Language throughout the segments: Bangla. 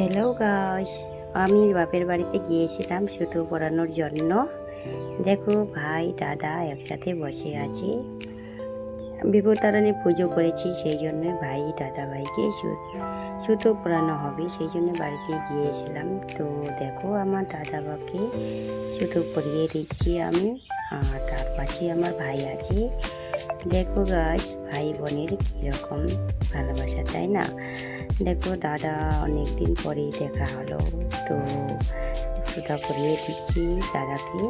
হ্যালো গাইস আমি বাপের বাড়িতে গিয়েছিলাম সুতো পরানোর জন্য। দেখো ভাই, দাদা একসাথে বসে আছে। বিপত্তারণে পুজো করেছি, সেই জন্য ভাই, দাদা ভাইকে সুতো পরানো হবে, সেই জন্য বাড়িতে গিয়েছিলাম। তো দেখো আমার দাদা বাবাকে সুতো পরিয়ে দিচ্ছি আমি, আর তার পাশে আমার ভাই আছে। দেখো গাছ ভাই বোনের কীরকম ভালোবাসা, তাই না? দেখো দাদা অনেক দিন পরেই দেখা হলো, তো সুতা পরিয়ে দিচ্ছি দাদাকে।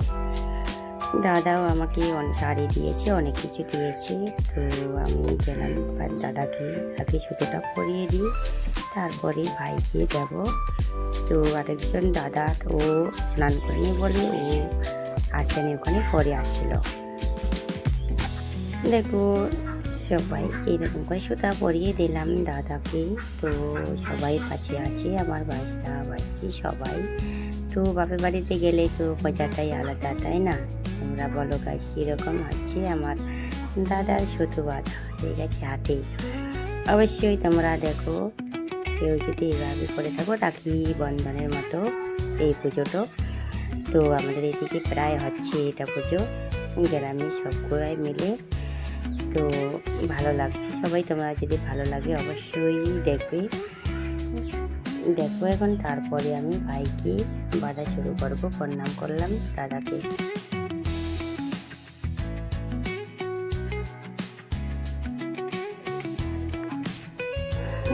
দাদাও আমাকে শাড়ি দিয়েছে, অনেক কিছু দিয়েছে, তো আমি গেলাম দাদাকে আগে সুতোটা পরিয়ে দিই, তারপরে ভাইকে দেব। তো আরেকজন দাদা ও স্নান করেনি বলে ও আসেনি, ওখানে পরে আসছিল। দেখো, সবাই এরকম করে সুতা পরিয়ে দিলাম দাদাকে। তো সবাই কাছে আছে, আমার বাস্তা বাস্তি সবাই। তো বাপের বাড়িতে গেলে তো মজাটাই আলাদা, তাই না? তোমরা বলো গাছ কীরকম আছে আমার দাদার সুতো বাঁধা? হয়ে গেছে হাতে। অবশ্যই তোমরা দেখো, কেউ যদি এভাবে করে থাকো, রাখি বন্ধনের মতো এই পুজোটা। তো আমাদের এদিকে প্রায় হচ্ছে এটা পুজো। গ্রামে সবগুলাই মিলে তো ভালো লাগছে। সবাই তোমরা যদি ভালো লাগে অবশ্যই দেখবে। দেখো এখন তারপরে আমি ভাইকে বাঁধা শুরু করব। প্রণাম করলাম দাদাকে।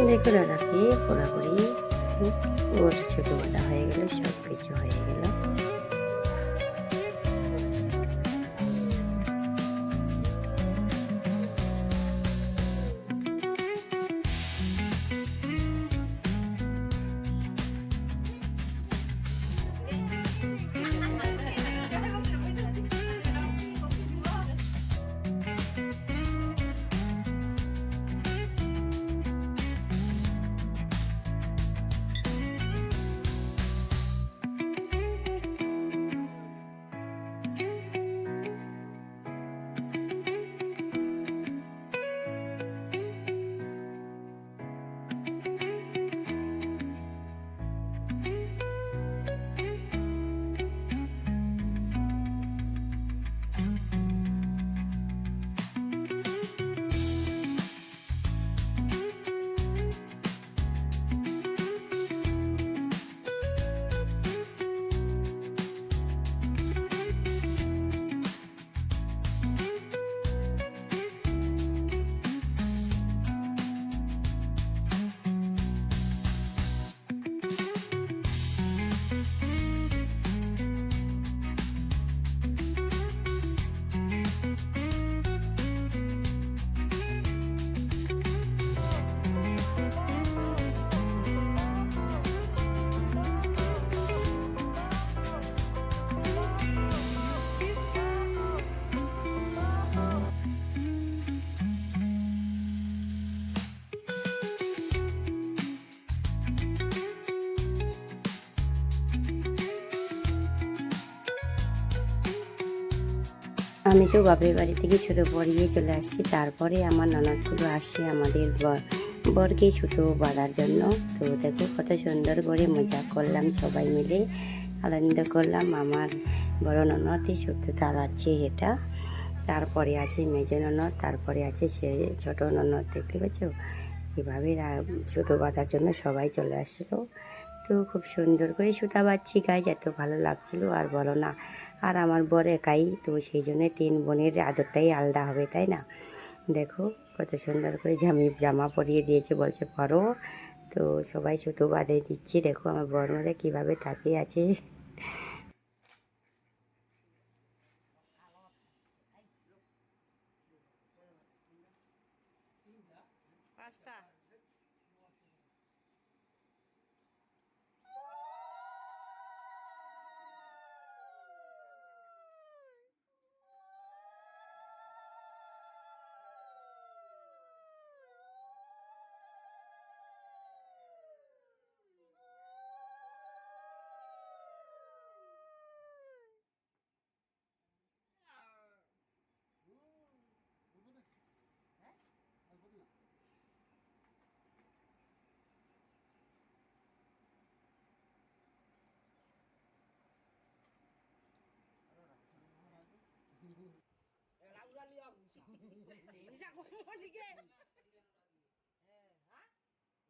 দেখো দাদাকে পুরোপুরি ওর ছোটো বাঁধা হয়ে গেল সব কিছু হয়ে গেল। আমি তো বাপের বাড়ি থেকে ছোটো পরিয়ে চলে আসছি। তারপরে আমার ননদগুলো আসে আমাদের বর, বরকে ছুটো বাঁধার জন্য। তো দেখো কত সুন্দর করে মজা করলাম সবাই মিলে। আনন্দ করলাম আমার বড় ননদই সুতো চালাচ্ছে এটা। তারপরে আছে মেজো ননদ, তারপরে আছে সে ছোটো ননদ। দেখতে পাচ্ছ? কীভাবে সুতো বাঁধার জন্য সবাই চলে আসছিল তো খুব সুন্দর করে সুতা বাচ্ছি গাছ এত ভালো লাগছিল, আর বলো না। আর আমার বর একাই, তো সেই জন্য তিন বোনের আদরটাই আলাদা হবে, তাই না? দেখো কত সুন্দর করে ঝামি জামা পরিয়ে দিয়েছে, বলছে, পরো। তো সবাই সুতো বাঁধে দিচ্ছি। দেখো আমার বর মধ্যে কীভাবে তাকিয়ে আছে। পাঁচটা।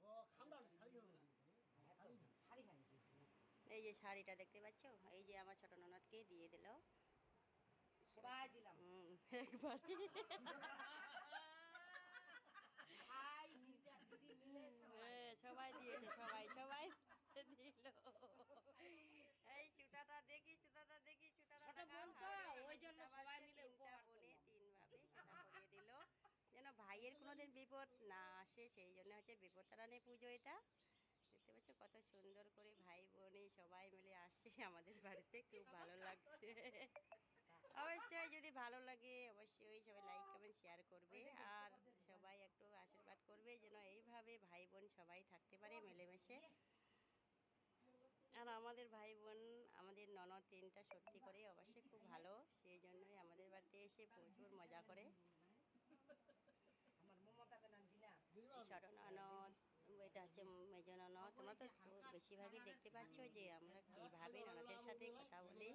어, 카메라를 살려고 এত শাড়ি খানি এই যে শাড়িটা দেখতে পাচ্ছ এই যে আমার ছোট ননদকে দিয়ে দিল সবাই দিলাম হুম, একবার ভাই দিদা দিদি মিলে সবাই হ্যাঁ, সবাই দিয়েছে সবাই ভাইয়ের কোনোদিন বিপদ না আসে, সেই জন্য হচ্ছে বিপদ তারানে পুজো এটা। দেখতে পাচ্ছ কত সুন্দর করে ভাই বোনে সবাই মিলে আসে আমাদের বাড়িতে, খুব ভালো লাগছে। অবশ্যই যদি ভালো লাগে, অবশ্যই সবাই লাইক কমেন্ট শেয়ার করবে। আর সবাই একটু আশীর্বাদ করবে যেন এইভাবে ভাই বোন সবাই থাকতে পারে মিলেমিশে। আর আমাদের ভাই বোন, আমাদের ননদ তিনটা সত্যি করে অবশ্যই খুব ভালো, সেই জন্যই আমাদের বাড়িতে এসে প্রচুর মজা করে আমার মমতাকে নামছি নদ এটা হচ্ছে মেজ ননদ, তোমরা তো বেশিরভাগই দেখতে পাচ্ছ যে আমরা কীভাবে ননদের সাথে কথা বলি।